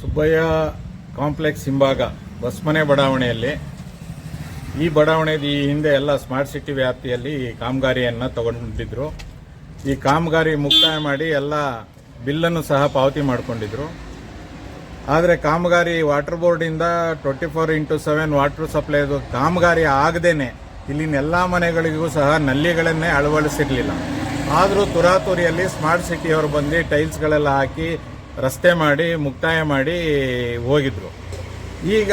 Subbaiah complex ಹಿಂಭಾಗ, ಬಸ್ಮನೆ ಬಡಾವಣೆಯಲ್ಲಿ. ಈ ಬಡಾವಣೆದು ಈ ಹಿಂದೆ ಎಲ್ಲ ಸ್ಮಾರ್ಟ್ ಸಿಟಿ ವ್ಯಾಪ್ತಿಯಲ್ಲಿ ಈ ಕಾಮಗಾರಿಯನ್ನು ತಗೊಂಡಿದ್ರು. ಈ ಕಾಮಗಾರಿ ಮುಕ್ತಾಯ ಮಾಡಿ ಎಲ್ಲ ಬಿಲ್ಲನ್ನು ಸಹ ಪಾವತಿ ಮಾಡಿಕೊಂಡಿದ್ರು. ಆದರೆ ಕಾಮಗಾರಿ water ಬೋರ್ಡಿಂದ twenty four into seven water ಸಪ್ಲೈದು ಕಾಮಗಾರಿ ಆಗದೇನೆ. ಇಲ್ಲಿನ ಎಲ್ಲ ಮನೆಗಳಿಗೂ ಸಹ ನಲ್ಲಿಗಳನ್ನೇ ಅಳವಡಿಸಿರಲಿಲ್ಲ. ಆದರೂ ತುರಾತುರಿಯಲ್ಲಿ ಸ್ಮಾರ್ಟ್ ಸಿಟಿಯವರು ಬಂದು ಟೈಲ್ಸ್ಗಳೆಲ್ಲ ಹಾಕಿ ರಸ್ತೆ ಮಾಡಿ ಮುಕ್ತಾಯ ಮಾಡಿ ಹೋಗಿದ್ರು. ಈಗ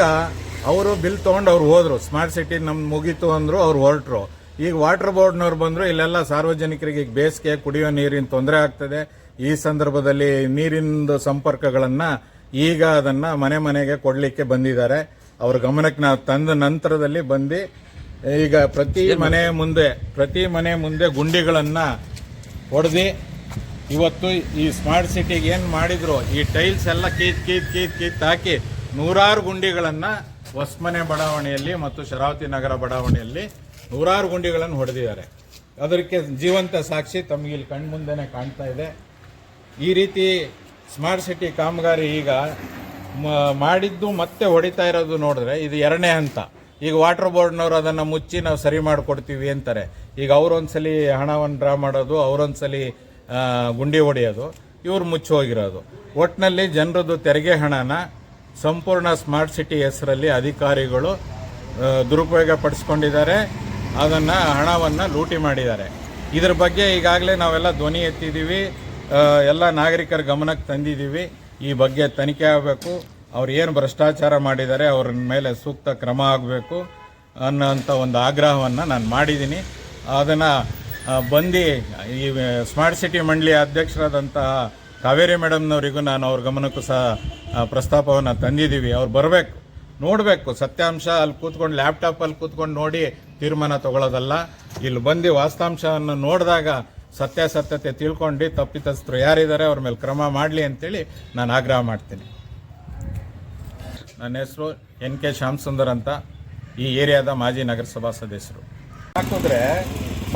ಅವರು ಬಿಲ್ ತೊಗೊಂಡು ಅವ್ರು ಹೋದರು. ಸ್ಮಾರ್ಟ್ ಸಿಟಿ ನಮ್ದು ಮುಗೀತು ಅಂದ್ರು ಅವ್ರು ಹೊರಟರು. ಈಗ ವಾಟರ್ ಬೋರ್ಡ್ನವ್ರು ಬಂದ್ರು ಇಲ್ಲೆಲ್ಲ ಸಾರ್ವಜನಿಕರಿಗೆ ಈಗ ಬೇಸಿಗೆ ಕುಡಿಯೋ ನೀರಿನ ತೊಂದರೆ ಆಗ್ತದೆ. ಈ ಸಂದರ್ಭದಲ್ಲಿ ನೀರಿನ ಸಂಪರ್ಕಗಳನ್ನು ಈಗ ಅದನ್ನ ಮನೆ ಮನೆಗೆ ಕೊಡ್ಲಿಕ್ಕೆ ಬಂದಿದ್ದಾರೆ. ಅವ್ರ ಗಮನಕ್ಕೆ ನಾವು ತಂದ ನಂತರದಲ್ಲಿ ಬಂದು ಈಗ ಪ್ರತಿ ಮನೆ ಮುಂದೆ ಪ್ರತಿ ಮನೆ ಮುಂದೆ ಗುಂಡಿಗಳನ್ನು ಹೊಡೆದು ಇವತ್ತು ಈ ಸ್ಮಾರ್ಟ್ ಸಿಟಿಗೆ ಏನು ಮಾಡಿದ್ರು? ಈ ಟೈಲ್ಸ್ ಎಲ್ಲ ಕೀತ್ ಕೀತ್ ಕೀತ್ ಕೀತ್ ಹಾಕಿ ನೂರಾರು ಗುಂಡಿಗಳನ್ನು ಹೊಸ್ಮನೆ ಬಡಾವಣೆಯಲ್ಲಿ ಮತ್ತು ಶರಾವತಿ ನಗರ ಬಡಾವಣೆಯಲ್ಲಿ ನೂರಾರು ಗುಂಡಿಗಳನ್ನು ಹೊಡೆದಿದ್ದಾರೆ. ಅದಕ್ಕೆ ಜೀವಂತ ಸಾಕ್ಷಿ ತಮಗೆ ಇಲ್ಲಿ ಕಣ್ಮುಂದೆ ಕಾಣ್ತಾ ಇದೆ. ಈ ರೀತಿ ಸ್ಮಾರ್ಟ್ ಸಿಟಿ ಕಾಮಗಾರಿ ಈಗ ಮಾಡಿದ್ದು ಮತ್ತೆ ಹೊಡಿತಾ ಇರೋದು ನೋಡಿದ್ರೆ ಇದು ಎರಡನೇ ಹಂತ. ಈಗ ವಾಟರ್ ಬೋರ್ಡ್ನವರು ಅದನ್ನು ಮುಚ್ಚಿ ನಾವು ಸರಿ ಮಾಡಿಕೊಡ್ತೀವಿ ಅಂತಾರೆ. ಈಗ ಅವರೊಂದ್ಸಲಿ ಹಣವನ್ನು ಡ್ರಾ ಮಾಡೋದು, ಅವರೊಂದ್ಸಲಿ ಗುಂಡಿ ಹೊಡೆಯೋದು, ಇವ್ರು ಮುಚ್ಚಿ ಹೋಗಿರೋದು. ಒಟ್ಟಿನಲ್ಲಿ ಜನರದ್ದು ತೆರಿಗೆ ಹಣನ ಸಂಪೂರ್ಣ ಸ್ಮಾರ್ಟ್ ಸಿಟಿ ಹೆಸರಲ್ಲಿ ಅಧಿಕಾರಿಗಳು ದುರುಪಯೋಗ ಪಡಿಸ್ಕೊಂಡಿದ್ದಾರೆ. ಅದನ್ನು ಹಣವನ್ನು ಲೂಟಿ ಮಾಡಿದ್ದಾರೆ. ಇದ್ರ ಬಗ್ಗೆ ಈಗಾಗಲೇ ನಾವೆಲ್ಲ ಧ್ವನಿ ಎತ್ತಿದ್ದೀವಿ. ಎಲ್ಲ ನಾಗರಿಕರ ಗಮನಕ್ಕೆ ತಂದಿದ್ದೀವಿ. ಈ ಬಗ್ಗೆ ತನಿಖೆ ಆಗಬೇಕು. ಅವ್ರು ಏನು ಭ್ರಷ್ಟಾಚಾರ ಮಾಡಿದ್ದಾರೆ, ಅವ್ರ ಮೇಲೆ ಸೂಕ್ತ ಕ್ರಮ ಆಗಬೇಕು ಅನ್ನೋಂಥ ಒಂದು ಆಗ್ರಹವನ್ನು ನಾನು ಮಾಡಿದ್ದೀನಿ. ಅದನ್ನು ಬಂದು ಈ ಸ್ಮಾರ್ಟ್ ಸಿಟಿ ಮಂಡಳಿ ಅಧ್ಯಕ್ಷರಾದಂತಹ ಕಾವೇರಿ ಮೇಡಮ್ನವರಿಗೂ ನಾನು ಅವ್ರ ಗಮನಕ್ಕೂ ಸಹ ಪ್ರಸ್ತಾಪವನ್ನು ತಂದಿದ್ದೀವಿ. ಅವ್ರು ಬರಬೇಕು, ನೋಡಬೇಕು. ಸತ್ಯಾಂಶ ಅಲ್ಲಿ ಕೂತ್ಕೊಂಡು ಲ್ಯಾಪ್ಟಾಪಲ್ಲಿ ಕೂತ್ಕೊಂಡು ನೋಡಿ ತೀರ್ಮಾನ ತಗೊಳ್ಳೋದಲ್ಲ ಇಲ್ಲಿ ಬಂದು ವಾಸ್ತಾಂಶವನ್ನು ನೋಡಿದಾಗ ಸತ್ಯಾಸತ್ಯತೆ ತಿಳ್ಕೊಂಡು ತಪ್ಪಿತಸ್ಥರು ಯಾರಿದ್ದಾರೆ ಅವ್ರ ಮೇಲೆ ಕ್ರಮ ಮಾಡಲಿ ಅಂತೇಳಿ ನಾನು ಆಗ್ರಹ ಮಾಡ್ತೀನಿ. ನನ್ನ ಹೆಸರು ಎನ್ ಕೆ ಶ್ಯಾಮ್ ಸುಂದರ್ ಅಂತ ಈ ಏರಿಯಾದ ಮಾಜಿ ನಗರಸಭಾ ಸದಸ್ಯರು. ಹಾಕಿದ್ರೆ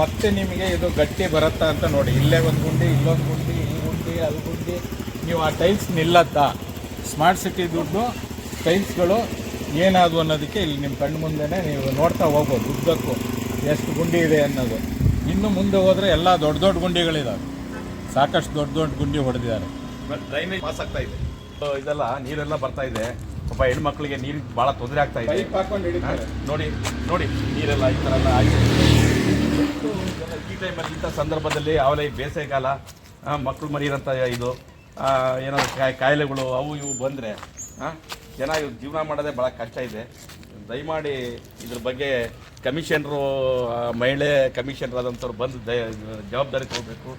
ಮತ್ತೆ ನಿಮಗೆ ಇದು ಗಟ್ಟಿ ಬರುತ್ತಾ ಅಂತ ನೋಡಿ. ಇಲ್ಲೇ ಒಂದು ಗುಂಡಿ ಇಲ್ಲೊಂದು ಗುಂಡಿ ಈ ಗುಂಡಿ ಅಲ್ಲಿ ಗುಂಡಿ. ನೀವು ಆ ಟೈಲ್ಸ್ ನಿಲ್ಲತ್ತಾ. ಸ್ಮಾರ್ಟ್ ಸಿಟಿ ದುಡ್ಡು ಟೈಲ್ಸ್ಗಳು ಏನಾದವು ಅನ್ನೋದಕ್ಕೆ ಇಲ್ಲಿ ನಿಮ್ಮ ಕಣ್ಣು ಮುಂದೆನೇ ನೀವು ನೋಡ್ತಾ ಹೋಗ್ಬೋದು. ಉದ್ದಕ್ಕೂ ಎಷ್ಟು ಗುಂಡಿ ಇದೆ ಅನ್ನೋದು. ಇನ್ನು ಮುಂದೆ ಹೋದರೆ ಎಲ್ಲ ದೊಡ್ಡ ದೊಡ್ಡ ಗುಂಡಿಗಳಿದಾವೆ. ಸಾಕಷ್ಟು ದೊಡ್ಡ ದೊಡ್ಡ ಗುಂಡಿ ಹೊಡೆದಿದ್ದಾರೆ. ಡ್ರೈನೇಜ್ ಪಾಸ್ ಆಗ್ತಾ ಇದೆ. ಇದೆಲ್ಲ ನೀರೆಲ್ಲ ಬರ್ತಾ ಇದೆ. ಪಾಪ ಹೆಣ್ಮಕ್ಳಿಗೆ ನೀರು ಭಾಳ ತೊಂದರೆ ಆಗ್ತಾ ಇದೆ. ನೋಡಿ ನೋಡಿ ನೀರೆಲ್ಲ ಈ ಥರ ಎಲ್ಲ ಆಗಿದೆ. ಈ ಇಂಥ ಸಂದರ್ಭದಲ್ಲಿ ಆವಲೆ ಈ ಬೇಸಿಗೆಗಾಲ ಮಕ್ಕಳು ಮರಿರಂತ ಇದು ಏನೋ ಏನಾದ್ರು ಕಾಯಿ, ಕಾಯಿಲೆಗಳು ಅವು ಇವು ಬಂದರೆ ಜನ ಇವ್ರು ಜೀವನ ಮಾಡೋದೇ ಭಾಳ ಕಷ್ಟ ಇದೆ. ದಯಮಾಡಿ ಇದ್ರ ಬಗ್ಗೆ ಕಮಿಷನರು ಮಹಿಳೆ ಕಮಿಷನರ್ ಆದಂಥವ್ರು ಬಂದು ದಯ, ಜವಾಬ್ದಾರಿ ತಗೋಬೇಕು.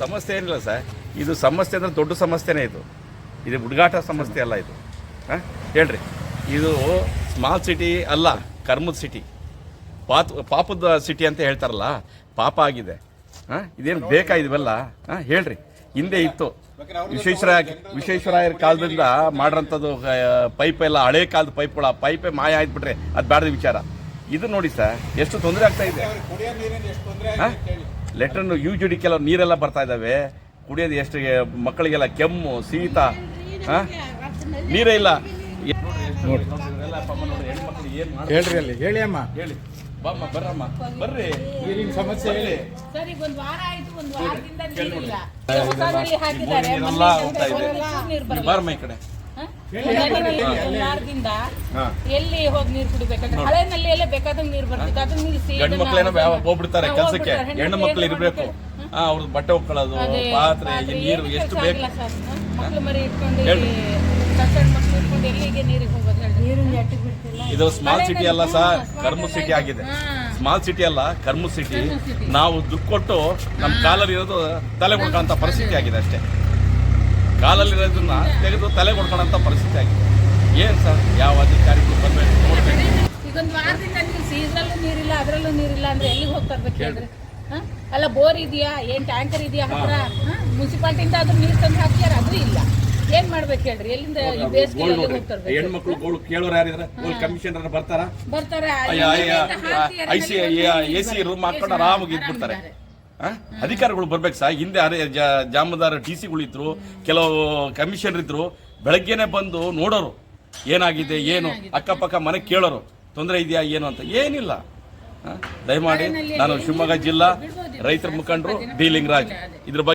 ಸಮಸ್ಯೆ ಏನಿಲ್ಲ ಸರ್. ಇದು ಸಮಸ್ಯೆ ಅಂದರೆ ದೊಡ್ಡ ಸಮಸ್ಯೆನೇ ಇದು. ಇದು ಹುಡುಗಾಟ ಸಮಸ್ಯೆ ಅಲ್ಲ ಇದು. ಹಾಂ ಹೇಳ್ರಿ. ಇದು ಸ್ಮಾಲ್ ಸಿಟಿ ಅಲ್ಲ, ಕರ್ಮದ ಸಿಟಿ ಪಾತ್ ಪಾಪದ ಸಿಟಿ ಅಂತ ಹೇಳ್ತಾರಲ್ಲ ಪಾಪ ಆಗಿದೆ. ಹಾಂ? ಇದೇನು ಬೇಕಾ ಹಾಂ? ಹೇಳ್ರಿ. ಹಿಂದೆ ಇತ್ತು. ವಿಶ್ವೇಶ್ವರಾಯ ವಿಶ್ವೇಶ್ವರಾಯರ ಕಾಲದಿಂದ ಮಾಡಿರೋಂಥದ್ದು ಪೈಪ್ ಎಲ್ಲ ಹಳೆ ಕಾಲದ ಪೈಪ್ಗಳು ಆ ಪೈಪೇ ಮಾಯ ಆಯ್ತುಬಿಟ್ರೆ ಅದು ಬ್ಯಾಡದ ವಿಚಾರ. ಇದು ನೋಡಿ ಸರ್ ಎಷ್ಟು ತೊಂದರೆ ಆಗ್ತಾ ಇದೆ. ಹಾಂ? ಲೆಟ್ರನ್ನು ಯು ಜಿ ಡಿ ಕೆಲವು ನೀರೆಲ್ಲ ಬರ್ತಾ ಇದ್ದಾವೆ. ಕುಡಿಯೋದು ಎಷ್ಟು ಮಕ್ಕಳಿಗೆಲ್ಲ ಕೆಮ್ಮು ಶೀತ ಹಾಂ? ನೀರೇ ಇಲ್ಲ. ಹೇಳ್ರಿ ಅಲ್ಲಿ ಹೇಳಿ ಅಮ್ಮ. ಹೇಳಿ. ಬಾಮ್ಮ ಬರ್ರಮ್ಮ ಬರ್ರಿ. ನೀರಿನ ಸಮಸ್ಯೆ ಹೇಳಿ. ಸರಿ ಒಂದು ವಾರ ಆಯ್ತು ಒಂದು ವಾರದಿಂದ ನೀರಿಲ್ಲ ಹೊಸ ನಲ್ಲಿ ಹಾಕಿದ್ದಾರೆ. ನೀರು ಬಾರಮ್ಮ ಈ ಕಡೆ. ಒಂದ್ ವಾರದಿಂದ ಎಲ್ಲಿ ಹೋಗಿ ನೀರು ಕುಡಿಬೇಕಾದ್ರೆ ಹಳೆ ನಲ್ಲಿಯಲ್ಲೇ ಬೇಕಾದಂಗ್ ನೀರು ಬರ್ತಿತ್ತು. ಅದನ್ನ ನಿಲ್ಲಿಸಿ ಗಂಡು ಮಕ್ಳೇನೋ ಯಾವ- ಹೋಗ್ಬಿಡ್ತಾರೆ ಕೆಲಸಕ್ಕೆ. ಹೆಣ್ಣು ಮಕ್ಕಳು ಇರಬೇಕು. ಅವ್ರದ್ದು ಬಟ್ಟೆ ಒಕ್ಕೊಳ್ಳೋದು ಪಾತ್ರೆ ನೀರು ಎಷ್ಟು ಬೇಕು? ಮಕ್ಳು ಮರಿ ಇಟ್ಕೊಂಡು ಇಟ್ಕೊಂಡು ಎಲ್ಲಿಗೆ ನೀರಿಗೆ ಹೋಗೋದು ಎಟ್ಟಿಗೆ ಬಿಡ್ತಿಲ್ಲ. ಇದು ಸ್ಮಾಲ್ ಸಿಟಿ ಅಲ್ಲ ಸರ್ ಕರ್ಮ ಸಿಟಿ ಆಗಿದೆ. ಸ್ಮಾಲ್ ಸಿಟಿ ಅಲ್ಲ ಕರ್ಮ ಸಿಟಿ ನಾವು ದುಡ್ಡು ಕೊಟ್ಟು ನಮ್ಮ ಕಾಲಲ್ಲಿ ಇರೋದು ತಲೆ ಕೊಡ್ಕೊಳ್ಳೋಂಥ ಪರಿಸ್ಥಿತಿ ಆಗಿದೆ ಅಷ್ಟೇ. ಕಾಲಲ್ಲಿರೋದನ್ನ ತೆಗೆದು ತಲೆ ಕೊಡ್ಕೊಳ್ಳೋಂಥ ಪರಿಸ್ಥಿತಿ ಆಗಿದೆ. ಏನು ಸರ್ ಯಾವ ಅಧಿಕಾರಿಗಳು ಬರಬೇಕು ನೋಡ್ಬೇಕು? ವಾರದಿಂದ ನೀರಿಲ್ಲ ಅದ್ರಲ್ಲೂ ನೀರಿಲ್ಲ ಅಂದ್ರೆ ಎಲ್ಲಿಗೆ? ಅಲ್ಲ ಬೋರ್ ಇದೆಯಾ? ಏನ್ ಟ್ಯಾಂಕರ್ ಇದೆಯಾ ಹತ್ರ? ಮುನ್ಸಿಪಾಲ್ಟಿಯಿಂದ ಆದ್ರೂ ನೀರ್ ತಂದು ಹಾಕ್ಯಾರ ಅದು ಇಲ್ಲ. ಏನ್ ಮಾಡ್ಬೇಕು ಹೇಳ್ರಿ? ಎಲ್ಲಿಂದ ಈ ಬೇಸಿಗೆ ಹೆಣ್ಮಕ್ಳು ಗೋಳು ಕೇಳೋರು ಯಾರಿದ್ರೆ? ಗೋಲ್ಡ್ ಕಮಿಷನರ್ ಬರ್ತಾರ? ಬರ್ತಾರೆ. I C A C room ಹಾಕೊಂಡು ಆರಾಮಾಗಿ ಇದ್ಬಿಡ್ತಾರೆ ಆ? ಅಧಿಕಾರಿಗಳು ಬರ್ಬೇಕು ಸರ್ ಹಿಂದೆ ಅರೆ ಜಾಮದಾರ ಟಿ ಸಿಗಳು ಇದ್ರು ಕೆಲವು ಕಮಿಷನರ್ ಇದ್ರು ಬೆಳಗ್ಗೆನೆ ಬಂದು ನೋಡೋರು. ಏನಾಗಿದೆ ಏನು? ಅಕ್ಕಪಕ್ಕ ಮನೆ ಕೇಳೋರು. ತೊಂದರೆ ಇದೆಯಾ ಏನು ಅಂತ? ಏನಿಲ್ಲ. ದಯಮಾಡಿ ನಾನು ಶಿವಮೊಗ್ಗ ಜಿಲ್ಲಾ ರೈತರ ಮುಖಂಡರು ಡಿ ಲಿಂಗರಾಜ್. ಇದ್ರ ಬಗ್ಗೆ